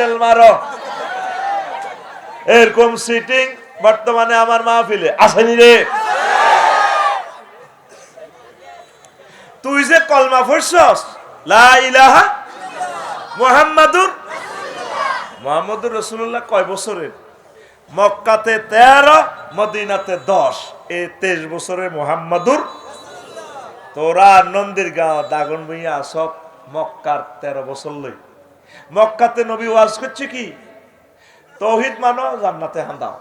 Handle মারো। এরকম sitting বর্তমানে আমার মাহফিলে আসেনি রে। তুই যে কলমা পড়ছস, লা ইলাহা মুহাম্মাদুর মুহাম্মদুর রাসূলুল্লাহ কয় বছরের? মক্কাতে তেরো, মদিনাতে দশ। এই তেইশ বছরে মোহাম্মদুর তোরা নন্দির গাঁও দাগন বইয়া সব মক্কার তেরো বছর লই। মক্কাতে নবী ওয়াজ করছে কি? তৌহিদ মানো, জান্নাতে হান্দাও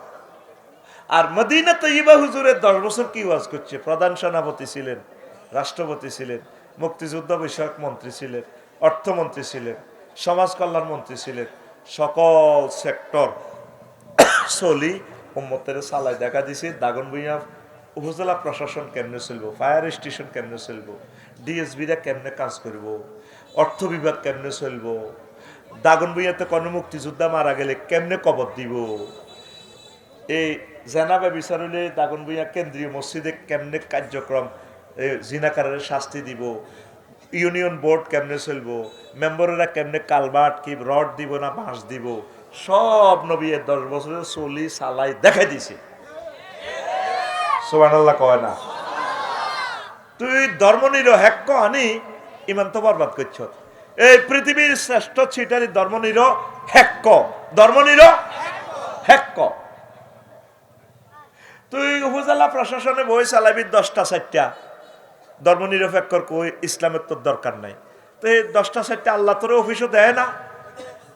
আর মদিনাতে ইবা হুজুরের দশ বছর কি ওয়াজ করছে? প্রধান সেনাপতি ছিলেন, রাষ্ট্রপতি ছিলেন, মুক্তিযুদ্ধ বিষয়ক মন্ত্রী ছিলেন, অর্থমন্ত্রী ছিলেন, সমাজ কল্যাণ মন্ত্রী ছিলেন, সকল সেক্টর চলি উম্মতের সালাই দেখা দিছে। দাগন ভুইয়া উপজেলা প্রশাসন কেমনে চলব? ফায়ার স্টেশন কেমনে চলব? ডিএসবিরা কেমনে কাজ করব? অর্থ বিভাগ কেমনে চলব? দাগন ভুইয়াতে কোনো মুক্তিযোদ্ধা মারা গেলে কেমনে কবর দিব? এই জেনাবে বিচার হলে দাগন ভুইয়া কেন্দ্রীয় মসজিদে কেমনে কার্যক্রম জিনাকারের শাস্তি দিব? ইউনিয়ন বোর্ড কেমনে চলবো? মেম্বারেরা কেমনে কালবাট কি রড দিব না, বাঁশ দিব? সব নবী দশ বছরের চলি সালাই দেখাই দিছে। সোহানাল্লাহ কয় না? তুই ধর্মনির হেক্ক আনি ইমান তো বরবাদ করছ। এই পৃথিবীর শ্রেষ্ঠ ছিটারি ধর্মনির হেক্ক। ধর্মনির হেক্ক। তুই উপজেলা প্রশাসনে বই চালাবি দশটা, চারটা। ধর্মনিরপেক্ষর কই? ইসলামের তোর দরকার নাই। তো এই দশটা, চারটা আল্লাহ তোর অফিসও দেয় না।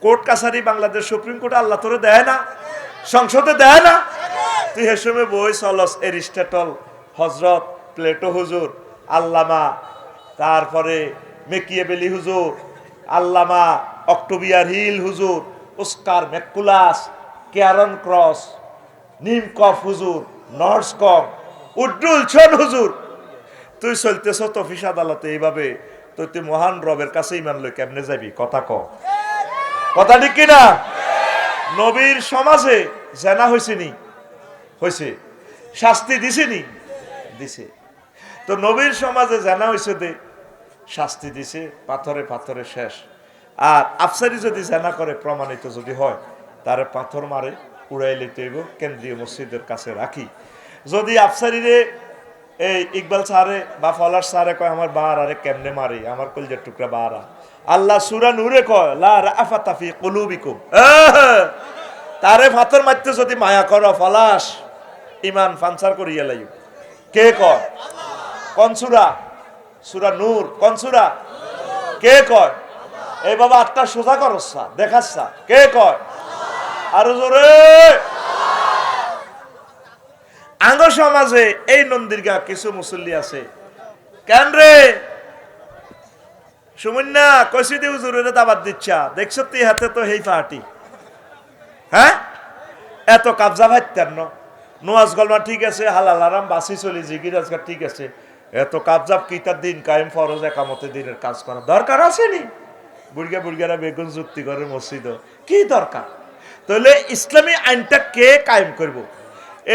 কোর্ট, কাছারি, বাংলাদেশ সুপ্রিম কোর্ট আল্লাহ তোরে দেয় না। সংসদে দেয় না। তুই হেসমে বই চলস, এরিস্টেটল, হজরত, প্লেটো হুজুর, আল্লামা, তারপরে মেকিয়েবেলি হুজুর আল্লামা অক্টোবিয়ার হিল হুজুর, ওস্কার ম্যাকুলাস, কেয়ারন ক্রস, নিমকফ হুজুর নর্স কম উড্ডুল ছোন হুজুর। তুই চলতেছ তফিস আদালতে এইভাবে তুই তুই মহান রবের কাছে ইমান লই কেমনে যাবি? কথা ক। কথা ঠিক কিনা? নবীর সমাজে জেনা হয়েছে নি? হয়েছে শাস্তি দিছে নি? দিছে। তো নবীর সমাজে জানা হয়েছে দে। শাস্তি দিছে, পাথরে পাথরে শেষ। আর আফসারি যদি জানা করে, প্রমাণিত যদি হয়, তারে পাথর মারে, উড়াই হইব, কেন্দ্রীয় মসজিদের কাছে রাখি। যদি আফসারিরে এই ইকবাল স্যারে বা ফলার স্যারে কয়, আমার বার, আরে কেমনে মারি? আমার কলজের টুকরা বারা। আল্লাহ সুরা নূরে কয়, লা রাফাতা ফি কুলুবিকুম! তারে পাথর মারতে যদি মায়া করো ফলাস ইমান ফানসার করিয়া লাইও। কে কয়? কোন সুরা নূর, কোন সুরা? কে কয়? এই বাবা, আটটা সোজা করসা দেখাচ্ছা কে কয়? আরও জোরে। আঙ্গ সমাজে এই নন্দিরগা কিছু মুসল্লি আছে। কেন রে? সুমন্যা কইসি দি হুজুরের দাবাত দিচ্ছা। দেখছ তুই হাতে তো হেই পাহাটি। হ্যাঁ? এত কাবজা ভাইতার ন। নোয়াজ গলমা ঠিক আছে, হালাল আরাম বাসি চলি জিগির আজকাল ঠিক আছে। এত কাবজাব কিতার দিন কায়েম ফরজ একামতে দিনের কাজ করা দরকার আছে নি বুড়গা বুড়গারা বেগুন যুক্তি করে মসজিদ। কি দরকার? তাহলে ইসলামী আইনটা কে কায়েম করব?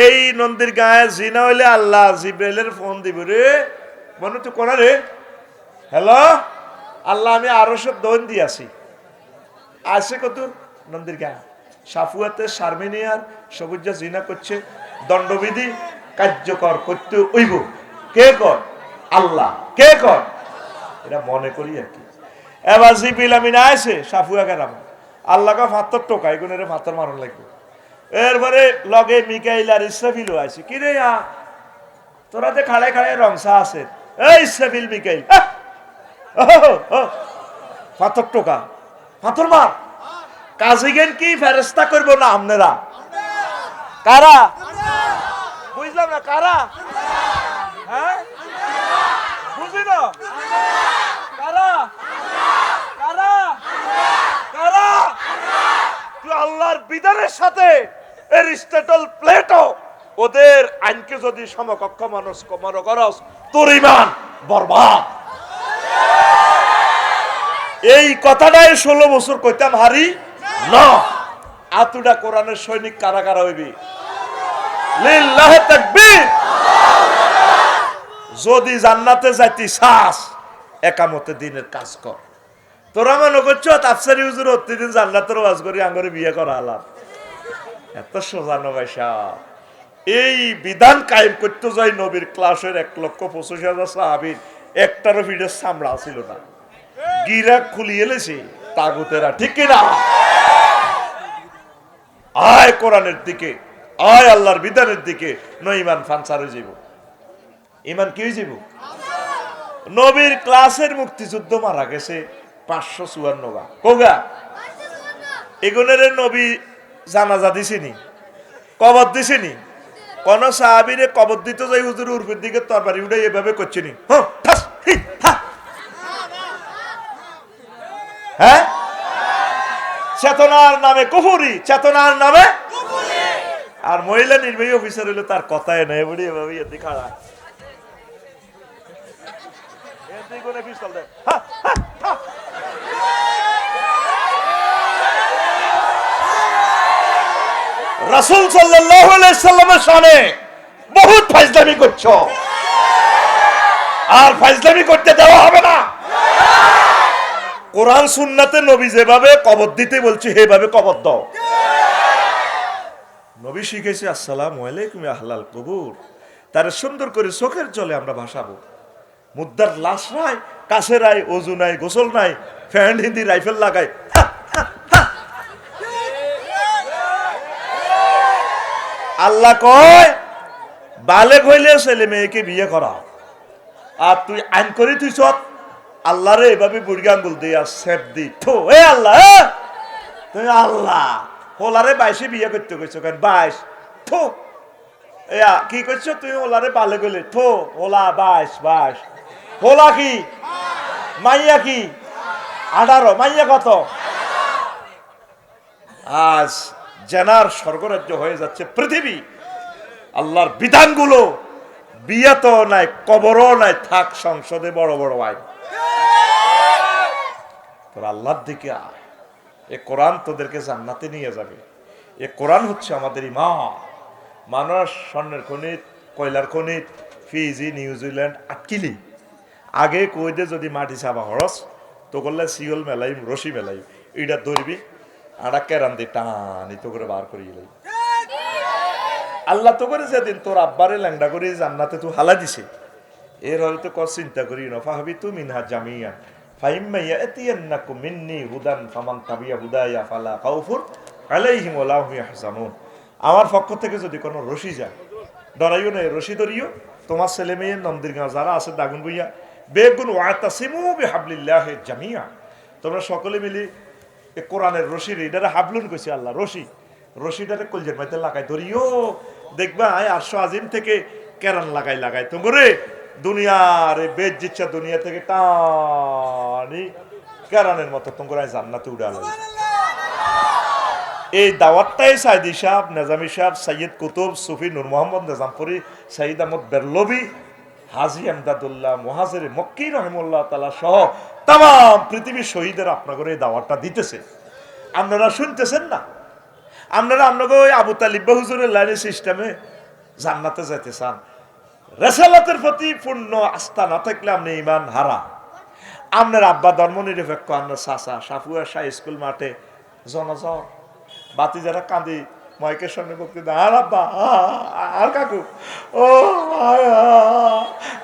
এই নন্দীর গায়ে জিনা হইলে আল্লাহ জিব্রাইলের ফোন দিব রে। মনে তো কোনা রে। হ্যালো? আল্লাহ আমি আরও সব দন দিয়াছি আসে। কত? নন্দীর গায়ে সাফুয়াতে সার্মেনিয়ার সবুজা জিনা করছে। দণ্ডবিধি কার্যকর করতে ওইব কে কর? আল্লাহ। কে কর এটা মনে করি আর কি। এবার জিপিল না আসে সাফুয়া গেলাম আল্লাহকে ফাত্তর টোকা এগুলো ফাত্তর মারণ লাগবে। এরপরে লগে মিকাইল আর ইসরাফিলও আছে কি রে তোরা যে খাড়ায় খাড়ায় রংসা আছে। এই ইসরাফিল মিকাইল ফাত্তর টোকা ফাত্তর মার। কাজী গেন কি ফেরস্তা করব না আপনারা কারা? বুঝলাম না, কারা? হ্যাঁ? ওদের আইনকে যদি সমকক্ষ মানুষ মনে করস, তোর ইমান বরবাদ। এই কথাটাই ষোলো বছর কইতাম হারি, না। আতুডা কোরআনের সৈনিক কারা কারা হইবি। লিল্লাহ তাকবীর। যদি জান্নাতে যাইতি শ্বাস একামতে দিনের কাজ কর। তোরা মনে করছ, তাফসারি হুজুর প্রতিদিন জান্নাতের ওয়াজ করি, আঙ্গরে বিয়ে করা আলাপ এত সোজানো পয়সা এই বিধান কায়েম করতে যাই নবীর ক্লাসের এক লক্ষ পঁচিশ হাজার সাহাবির একটারও ভিড়ের সামলা ছিল না। গিরা খুলিয়ে এলেছে, তাগুতেরা, ঠিক কিনা আয় কোরআনের দিকে, আয় আল্লাহর বিধানের দিকে নইমান ফানসারে যাব ইমান কি যাব নবীর ক্লাসের মুক্তিযুদ্ধ মারা গেছে পাঁচশো চুয়ান্ন গা কোগা? এগুনের নবী জানাজা দিছিনি, কবর দিছিনি। কোন সাহাবিরে কবর দিতে যাই হুজুর উর্ফের দিকে তরবারি উঠে এভাবে করছিনি। হ্যাঁ। হ্যাঁ? চেতনার নামে কুফুরি, চেতনার নামে আর মহিলা নির্বাহী অফিসার হইলে তার কথায় নেই বলি এভাবে এদিকে খাড়া। এদিকে করে পিস্তল দেয়। রাসূল সাল্লামের শানে বহুত ফাইজলামি করছ। আর ফাইজলামি করতে দেওয়া হবে না। কোরআন, সুন্নাতে নবী যেভাবে কবর দিতে বলছি সেভাবে কবর দাও। নবী শিখেছে, আসসালাম আহলাল কবুর। তারা সুন্দর করে চোখের জলে আমরা ভাসাবো। মুদ্রার লাশ নাই, কাছে নাই, অজু নাই, গোসল নাই, ফ্যান হিন্দি রাইফেল হা। আল্লাহ কয়, বালেক হইলে ছেলে মেয়েকে বিয়ে করা। আর তুই আইন করে তুই চত আল্লাহরে এভাবে বুড়ি আঙ্গুল দিয়া সেপ দি। থো, এ আল্লাহ! তুমি আল্লাহ, হোলারে বাইশে বিয়ে করতে কইছো কেন? বাইশ। থো। এয়া, কি করছ তুই ওলারে বালে গেলে থো বাইশ বাইশ। হোলা কি? মাইয়া কি? আঠারো। মাইয়া কত? আজ জেনার স্বর্গরাজ্য হয়ে যাচ্ছে পৃথিবী। আল্লাহর বিধানগুলো বিয়ে তো নাই, কবরও নাই। থাক সংসদে বড় বড় আইন। তোর আল্লাহর দিকে এ কোরআন তোদেরকে জান্নাতে নিয়ে যাবে। এ কোরআন হচ্ছে আমাদের ইমান মানুষ স্বর্ণের খনিত, কয়লার খনিত, ফিজি, নিউজিল্যান্ড, আটকিলি। আগে কই দে যদি মাটি চাবা হরস তো করলে সিওল মেলাই রশি মেলাই। এইটা ধরবি আড়া কেরান দিয়ে টানি তো করে বার করিয়ে লাই আল্লাহ তো করে যেদিন তোর আব্বারে ল্যাংডা করে জান্নাতে তুই হালা দিছে। এর হয়তো কর চিন্তা করি নফা হবি তু মিনহা জামিয়া ফাইম্মা ইয়াতিয়ান্নাকুম মিন্নি হুদান, ফামান তাবিয়া হুদায়া, ফালা খাউফুন আলাইহিম ওয়া লাহুম ইয়াহজানুন। আমার পক্ষ থেকে যদি কোনো রশি যায় ডরাইও না রশি ধরিও তোমার ছেলে মেয়ে নন্দিরগাঁও যারা আছে দাগুন বইয়া বেগুন জামিয়া তোমরা সকলে মিলি কোরআনের রশির এটারে হাবলুন কইছে আল্লাহ, রশি। রশিটারে কলজের মাইতে লাগাই ধরিও। দেখবা আটশো আজিম থেকে কেরান লাগাই লাগাই তোমরে দুনিয়ার বেদ জিচ্ছা দুনিয়া থেকে টানি কেরানের মতো তোমরা জান্নাতে উড়ে এই দাওয়াতটাই সাইদি সাহেব, নেজামি সাহেব সৈয়দ কুতুব, সুফি নূর মোহাম্মদ, নেজামপুরি সঈদ আহমদ বেরলবি হাজি আমদাদুল্লাহ, মহাজের মক্কি রহমুল্লাহ তালা সহ তাম পৃথিবীর শহীদের আপনাদের এই দাওয়াতটা দিতেছে। আপনারা শুনতেছেন না? আপনারা আপনাকে ওই আবু তালিব্বা হুজুরের লাইনের সিস্টেমে জান্নাতে যেতে চান। রেসালাতের প্রতি পূর্ণ আস্থা না থাকলে আপনি ইমান হারা আপনার আব্বা ধর্ম নিরপেক্ষ আপনার চাচা সাফুয়া শাহ স্কুল মাঠে জনজর বাতি যারা কাঁদি, মাইকের সামনে বক্তৃতা, আর আব্বা আর কাকু? ও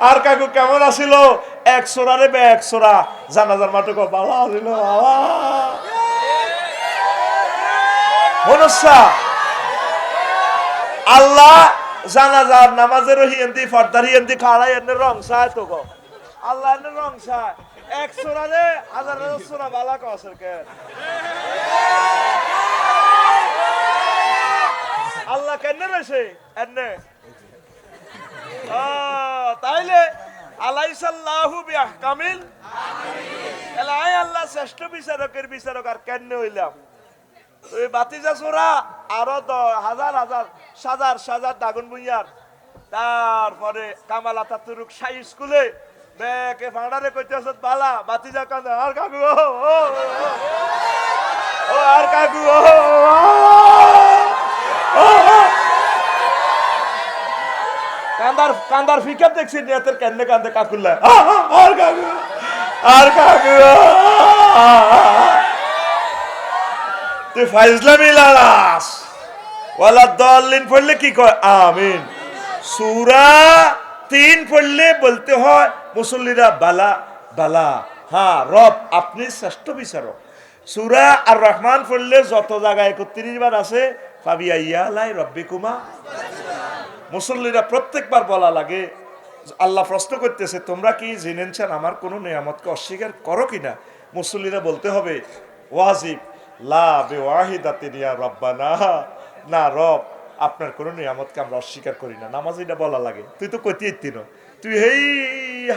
আর কাকু কেমন আছিল? এক সোরা রে এক সোরা। জানাজার মাঠে ভালো আছিল বাবা। মনসা আল্লাহ জানাজার নামাজের হিয়েন্দি ফর্দার হিয়েন্দি খাড়াই এনে রং সায় তো আল্লাহ এনে রং সায়। এক সোরা রে হাজার হাজার সোরা বালা কসের কে। আল্লাহ কেন রয়েছে এনে আহ, তাইলে আলাইসাল্লাহু বিআহকামিল এলাই আল্লাহ শ্রেষ্ঠ বিচারকের বিচারক আর কেন হইলাম ওই বাতিজা চোরা আরও হাজার হাজার সাজার সাজার দাগুন বুইয়ার তারপরে কামাল আতাতুরুক সাই স্কুলে বেকে ফাঁড়ারে কইতেছ বালা বাতিজা কান্দে আর কাকু ও আর কাকু ও, কান্দার কান্দার ফিকার দেখছি নিয়তের কেন্নে কান্দে কাকুল্লা আর কাকু আর কাকু তুই ফাইজলামি লালাস। ওয়ালা দলিন পড়লে কি কয়? আমিন। সুরা তিন পড়লে বলতে হয়, মুসল্লিরা বালা বালা। হ্যাঁ রব, আপনি শ্রেষ্ঠ বিচারক। সুরা আর রহমান পড়লে যত জায়গায় একত্রিশ বার আছে ফাবিয়া ইয়ালাই রব্বিকুমা। মুসল্লিরা প্রত্যেকবার বলা লাগে, আল্লাহ প্রশ্ন করতেছে, তোমরা কি জেনেছেন আমার কোনো নিয়ামতকে অস্বীকার করো কিনা? মুসল্লিরা বলতে হবে, ওয়াজিব, লা বে ওয়াহিদাতিন ইয়া রব্বানা। না, রব, আপনার কোনো নিয়ামতকে আমরা অস্বীকার করি না। নামাজ এটা বলা লাগে, তুই তো কতি তিন তুই হেই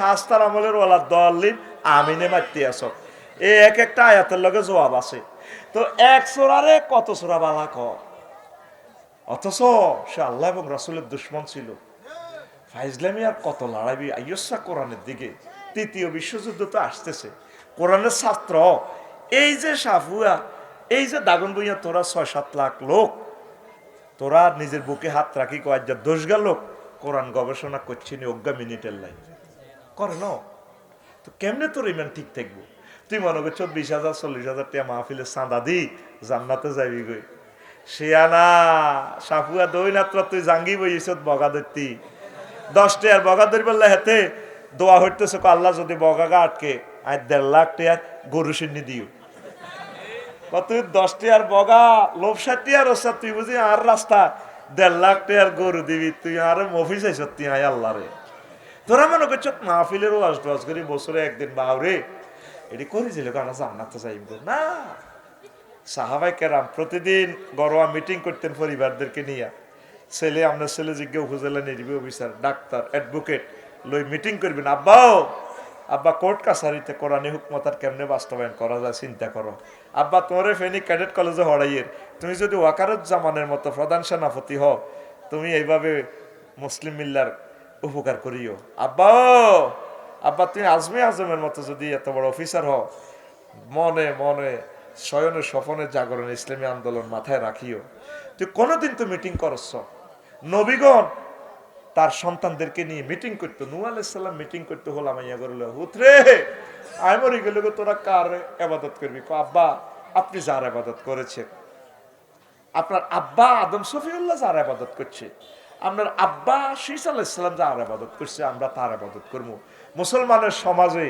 হাস্তার আমলের ওয়ালা দলিন আমিনে মারতে আস এই এক একটা আয়াতের লগে জবাব আছে। তো এক সোরারে কত সোরা বালা কর অথচ সে আল্লাহ এবং রাসুলের দুশ্মন ছিল। ফাইজলামি আর কত লড়াবি আইয়সা কোরআনের দিকে। তৃতীয় বিশ্বযুদ্ধ তো আসতেছে। কোরআনের ছাত্র, এই যে সাফুয়া, এই যে দাগন বইয়া তোরা ছয় সাত লাখ লোক, তোরা নিজের বুকে হাত রাখি কয় যা দোষগা লোক, কোরআন গবেষণা করছি নি অজ্ঞা মিনিটের লাইন করে ন তো কেমনে তোর ইমান ঠিক থাকব? তুই মনে করছ বিশ হাজার, চল্লিশ হাজার টাকা মাহফিলের চাঁদা দি, জান্নাতে যাবি গই। শিয়ানা সাফুয়া দই নাত্র তুই জাঙ্গি বইছ বগা ধরতি দশটা আর বগা ধরি বললে হেতে দোয়া হইতেছে আল্লাহ যদি বগা বগাগা আটকে, আয় দেড় লাখ টাকা গরু সিন্নি দিও। কত দশটি আর বগা লোভসাটি আর ওসা তুই বুঝি আর রাস্তা, দেড় লাখ টাকার গরু দিবি, তুই আর মফিস আইস তুই আয় আল্লাহ রে। তোরা মনে করছ মাহফিলের ওয়াজ টোয়াজ করি, বছরে একদিন বাউরে এটি করেছিল কারণ জান্নাতে যাইব। না। সাহাবাই কেরাম প্রতিদিন গরোয়া মিটিং করতেন পরিবারদেরকে নিয়ে। ছেলে আপনার ছেলে জিজ্ঞা উপজেলা নির্বি অফিসার, ডাক্তার, অ্যাডভোকেট, লই মিটিং করবেন। আব্বাও আব্বা কোর্ট কাছারিতে কোরআনী হুকমতার কেমনে বাস্তবায়ন করা যায় চিন্তা করো। আব্বা তোমারে ফেনী ক্যাডেট কলেজে হরাইয়ের তুমি যদি ওয়াকারত জামানের মতো প্রধান সেনাপতি হও, তুমি এইভাবে মুসলিম মিল্লার উপকার করিও। আব্বাও আব্বা, তুমি আজমি আজমের মতো যদি এত বড় অফিসার হও, মনে মনে শয়নে স্বপনে জাগরণ, ইসলামী আন্দোলন মাথায় রাখিও। তুই কোনোদিন তো মিটিং করছ নবীগণ তার সন্তানদেরকে নিয়ে মিটিং করতো। নু আলাইসাল্লাম মিটিং করতে হলাম ইয়া করল হুতরে আমি মরে গেলে তোরা কার আবাদত করবি? আব্বা, আপনি যার আবাদত করেছেন? আপনার আব্বা আদম সফিউল্লাহ যার আবাদত করছে? আপনার আব্বা শীষ আলাইসাল্লাম যার আবাদত করছে? আমরা তার আবাদত করব। মুসলমানের সমাজে,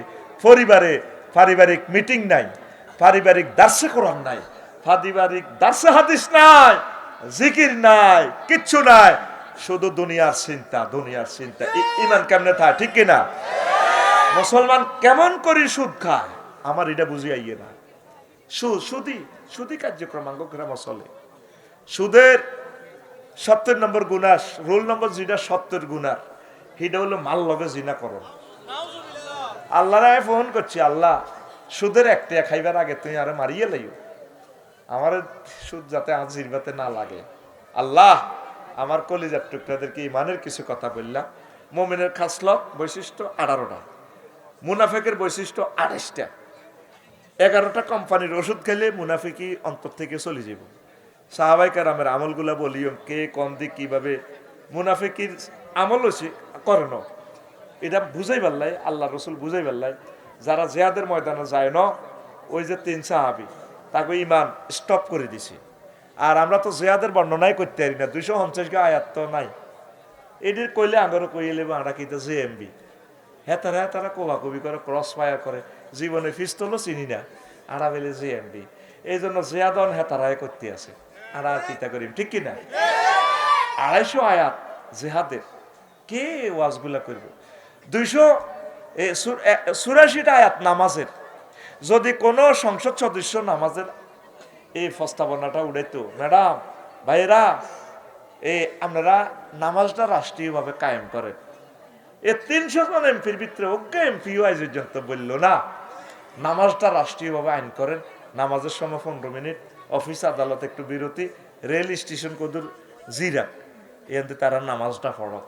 পরিবারে পারিবারিক মিটিং নাই। পারিবারিক দার্সে কোরআন নাই, পারিবারিক দার্সে হাদিস নাই, জিকির নাই, কিচ্ছু নাই। শুধু দুনিয়ার চিন্তা দুনিয়ার চিন্তা। ইমান কেমনে থাকে, ঠিক কিনা? মুসলমান কেমন করি সুদ খায়? আমার এটা বুঝি আইয়ে না। সুদ, সুদি কার্যক্রমাঙ্গ গ্রাম চলে সুদের সত্তর নম্বর গুণাস রোল নম্বর যেটা সত্তর গুণার সেটা হলো মাল লগে জিনা করো। আল্লাহ ফোন করছি, আল্লাহ সুদের একটা খাইবার আগে তুমি আরও মারিয়ে লাইও। আমার সুদ যাতে আজ জিরবাতে না লাগে। আল্লাহ আমার কলিজার টুকরাদেরকে ইমানের কিছু কথা বললাম মোমেনের খাসলত বৈশিষ্ট্য আঠারোটা। মুনাফেকের বৈশিষ্ট্য আঠাশটা। এগারোটা কোম্পানির ওষুধ খেলে মুনাফিকি অন্তর থেকে চলে যাব সাহাবাই কারামের আমলগুলা বলিও কে, কোন দিক, কীভাবে। মুনাফিকির আমল হচ্ছে করে না এটা বুঝাই পারলাই আল্লাহ রসুল বুঝাই পারলাই যারা জেহাদের ময়দানে যায়, না? ওই যে তিন সাহাবি, তাকে ইমান স্টপ করে দিছে। আর আমরা তো জেহাদের বর্ণনাই করতে পারি না, দুইশো পঞ্চাশ গা আয়াত তো নাই। এটির কইলে আঙ্গরও কইলে আমরা কিন্তু জে এমবি হ্যাঁ তারা হ্যাঁ তারা কোবা করে ক্রস ফায়ার করে, জীবনে ফিস্তলও চিনি না আরা বেলে জে এমবি এই জন্য জেয়াদন হ্যাঁ করতে আছে। আর কিতা করিম, ঠিক কিনা আড়াইশো আয়াত জেহাদের, কে ওয়াজগুলা করব? দুইশো চুরাশিটা আয়াত নামাজের। যদি কোনো সংসদ সদস্য নামাজের এই প্রস্তাবনাটা উড়াইতো, ম্যাডাম ভাইরা এ আপনারা নামাজটা রাষ্ট্রীয়ভাবে কায়েম করেন। এ তিনশো জন এমপির ভিতরে ওকে এমপি আজ পর্যন্ত বলল না। নামাজটা রাষ্ট্রীয়ভাবে আইন করেন। নামাজের সময় পনেরো মিনিট, অফিস আদালত একটু বিরতি, রেল স্টেশন কদুর জিরা। এতে তারা নামাজটা পড়ক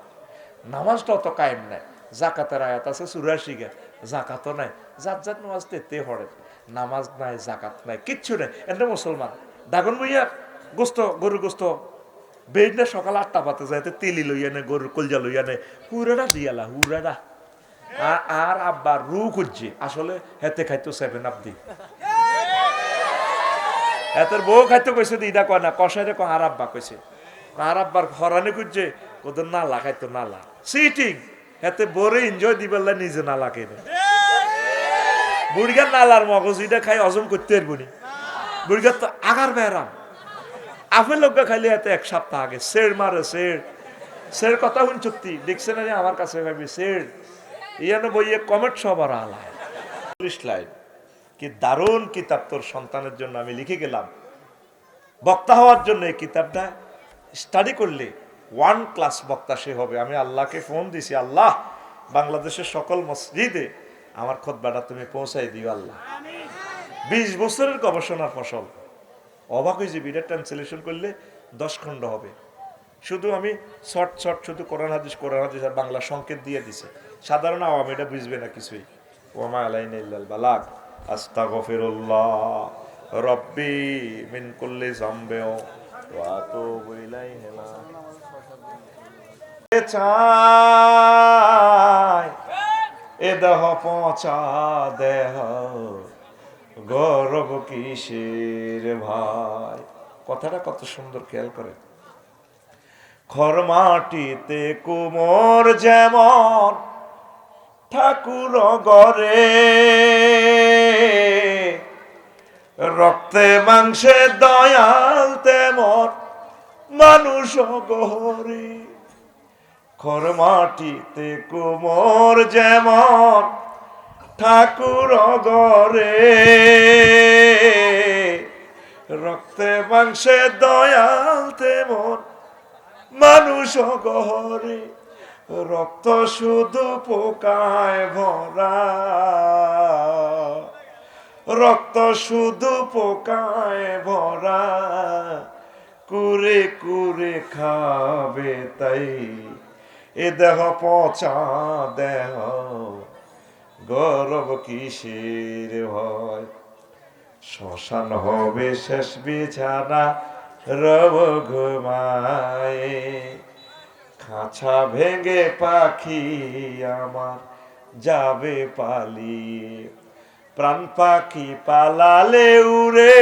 নামাজটা অত কায়েম নাই। জাকাতের আয়াত আছে চুরাশি গে। জাকাতও নাই। জাত জাত নামাজ তেতে পড়ে। নামাজ নাই, জাকাত নাই, কিচ্ছু নাই। এতে মুসলমান। দাগন বইয়া গোস্ত, গরুর গোস্ত। বেড়না সকাল আটটা পাতে যাইতে তেলি লইয়া নে, গরুর কলজা লইয়া নে। হুরাডা দিয়ালা হুরাডা। আর আব্বা রু খুঁজছে। আসলে হেতে খাইতো সেভেন আপ দি এতের বউ খাইতে কইছে, দিদা কয় না কষাইরে কয়, আর আব্বা কইছে। আর আব্বার হরানি খুঁজছে ওদের না লাগাইতো না লা সিটিং এতে বরে এনজয় দিবেলা নিজে না লাগে বুড়িগার নালার মগজ, এটা খাই হজম করতে পারব নি। বুড়িগার তো আগার বেড়াম। আপেল লোক খাইলে এতে এক সপ্তাহ আগে সের মারে সের সের কথা শুন না যে আমার কাছে ভাবি সের ইয়ানো বইয়ে কমেন্ট সবার আলায়। লাইন কি দারুণ কিতাব তোর সন্তানের জন্য আমি লিখে গেলাম। বক্তা হওয়ার জন্য এই কিতাবটা স্টাডি করলে ওয়ান ক্লাস বক্তা সে হবে। আমি আল্লাহকে ফোন দিছি আল্লাহ বাংলাদেশের সকল মসজিদে আমার খোদবাটা তুমি পৌঁছাই দিও আল্লাহ। বিশ বছরের গবেষণার ফসল। অবাক হয়ে যে বিরাট ট্রান্সলেশন করলে দশ খণ্ড হবে। শুধু আমি শর্ট শর্ট শুধু কোরআন হাদিস কোরআন হাদিস আর বাংলা সংকেত দিয়ে দিছে। সাধারণ আওয়াম এটা বুঝবে না কিছুই। ওমা আলাইন ইল্লাল বালাগ। আস্তাগফিরুল্লাহ রব্বি মিন কুল্লি যামবিও ওয়া আতুবু ইলাইহি চাই। এ দেহ পচা দেহ, গৌরব কিসের ভাই? কথাটা কত সুন্দর, খেয়াল করে। খর মাটিতে কুমোর যেমন, ঠাকুর গরে রক্তে মাংসে দয়াল তেমন, মানুষ গহরে। খর মাটিতে কুমোর যেমন ঠাকুর গরে রক্তে, মাংসে, দয়াল তেমন মানুষ গহরে রক্ত শুধু পোকায় ভরা। রক্ত শুধু পোকায় ভরা। কুরে কুরে খাবে তাই এ দেহ পচা দেহ, গৌরব কিসের ভয়? শ্মশান হবে শেষ বিছানা, রব ঘুমায়। খাঁচা ভেঙে পাখি আমার যাবে পালি প্রাণ পাখি পালালে উড়ে,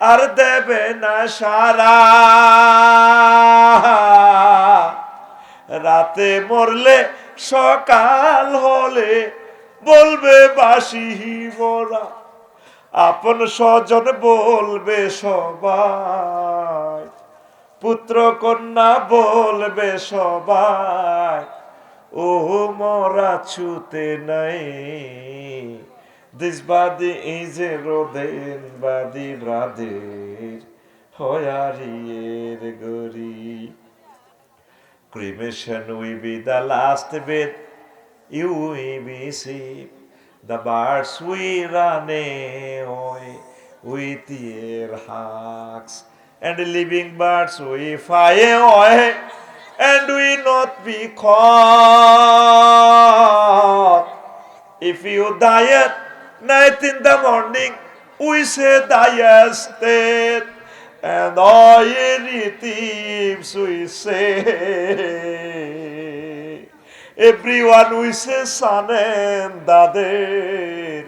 আর দেবে না সারা। রাতে মরলে সকাল হলে বলবে বাসি মোরা আপন স্বজন বলবে সবাই, পুত্র কন্যা বলবে সবাই ও মরা ছুতে নাই। দিসবাদি ইজে রোদেন বাদি ব্রাদের হয়ারিয়ের গরি Cremation will be the last bit you will receive. The birds will run away with their hugs, and living birds will fly away and will not be caught. If you die at night in the morning, we say die dead. And all ye thieves we say, everyone we say son and daughter,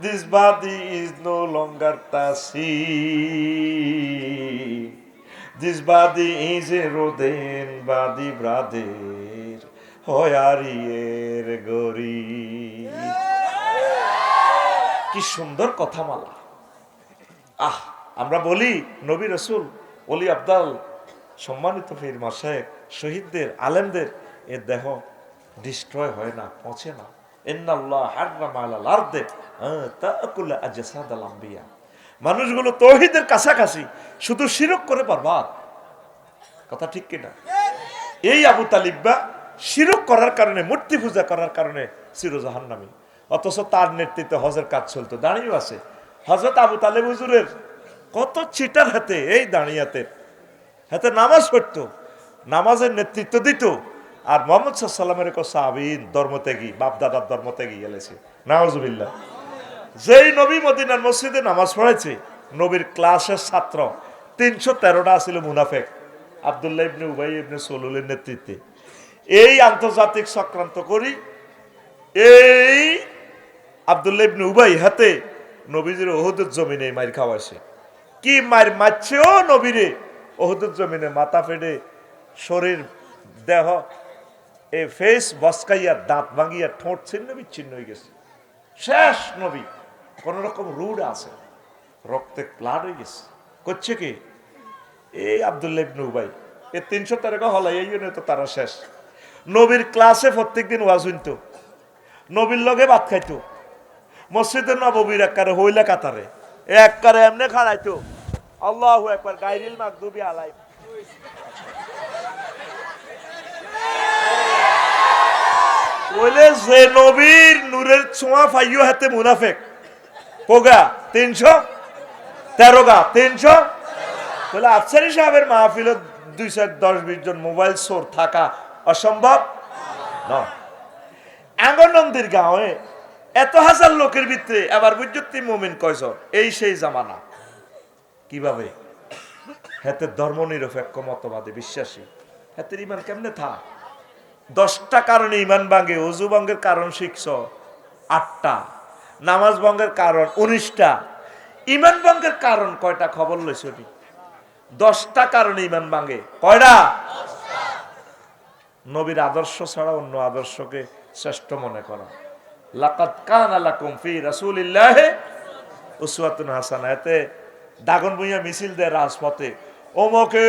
this body is no longer tasi. This body is a rodent body brother, হয়ারিয়ের গরি কি সুন্দর কথামালা আহ আমরা বলি, নবী রসুল অলি আবদাল, সম্মানিত ফির মাসায় শহীদদের, আলেমদের, এর দেহ ডিস্ট্রয় হয় না, পচে না। মানুষগুলো তৌহিদের কাছাকাছি, শুধু শিরক করে বরবাদ। কথা ঠিক কিনা? এই আবু তালিব্বা শিরক করার কারণে, মূর্তি পূজা করার কারণে চিরজাহান্নামী। অথচ তার নেতৃত্বে হজের কাজ চলতো, দাঁড়িয়েও আছে। হজরত আবু তালেব হুজুরের কত চিটার হাতে, এই দাঁড়িয়াতে। হাতে নামাজ পড়তো, নামাজের নেতৃত্ব দিত, আর মোহাম্মদ সাল্লামের এক সাহাবিন ধর্মত্যাগী, বাপদাদার ধর্মত্যাগী গেলেছে নাওজুবিল্লাহ যেই নবী মদিনার মসজিদে নামাজ পড়েছে, নবীর ক্লাসের ছাত্র, তিনশো তেরোটা ছিল মুনাফেক, আবদুল্লাহ ইবনে উবাই ইবনে সলুলের নেতৃত্বে। এই আন্তর্জাতিক চক্রান্ত করি, এই আবদুল্লাহ ইবনে উবাই হাতে নবীজির ওহুদের জমিনে মাইর খাওয়াইছে। কি মার মারছে? ও নবীরে। ওহুদের জমিনে মাথা ফেটে শরীর, দেহ, এ ফেস বসকাইয়া দাঁত ভাঙিয়া ঠোঁট ছিন্ন, বিচ্ছিন্ন হয়ে গেছে। শেষ নবী। কোন রকম রুড আছে। রক্তে প্লাড হয়ে গেছে। করছে কি? এই আবদুল্লাহ ইবনে এ তিনশো তেরোকা হলাই, এই জন্য তো তারা শেষ। নবীর ক্লাসে প্রত্যেকদিন ওয়াজ হইতো নবীর লগে ভাত খাইতো। মসজিদের মসজিদে নববীর একবারে হইলে কাতারে। একবারে এমনি খাড়াইতো। আল্লাহ একবার গাইরিল মাকদুবি আলাই বলে, যে নবীর নূরের ছোঁয়া ফাইও হাতে মুনাফেক। কোগা তিনশো? তেরো গা, তিনশো? আফসারি সাহেবের মাহফিল দুই চার দশ বিশ জন মোবাইল সোর থাকা অসম্ভব? আঙ্গনন্দির গাঁয়ে এত হাজার লোকের ভিতরে এবার বুঝতি মুমিন কয়জন? এই সেই জামানা। কীভাবে? হেতে ধর্ম নিরপেক্ষ মতবাদে বিশ্বাসী। হেতের ইমান কেমনে থা? দশটা কারণে ইমান ভাঙে, অজু ভঙ্গের কারণ শিখছ, আটটা। নামাজ ভঙ্গের কারণ উনিশটা। ইমান ভঙ্গের কারণ কয়টা খবর লইছ দশটা কারণে ইমান ভাঙে, কয়টা? নবীর আদর্শ ছাড়া অন্য আদর্শকে শ্রেষ্ঠ মনে করা। লাকাত কান আলাকুম কুমফি রাসূলিল্লাহি উসওয়াতুন হাসানা এতে দাগন ভুইয়া মিছিল দেয় রাজপথে। ওমকে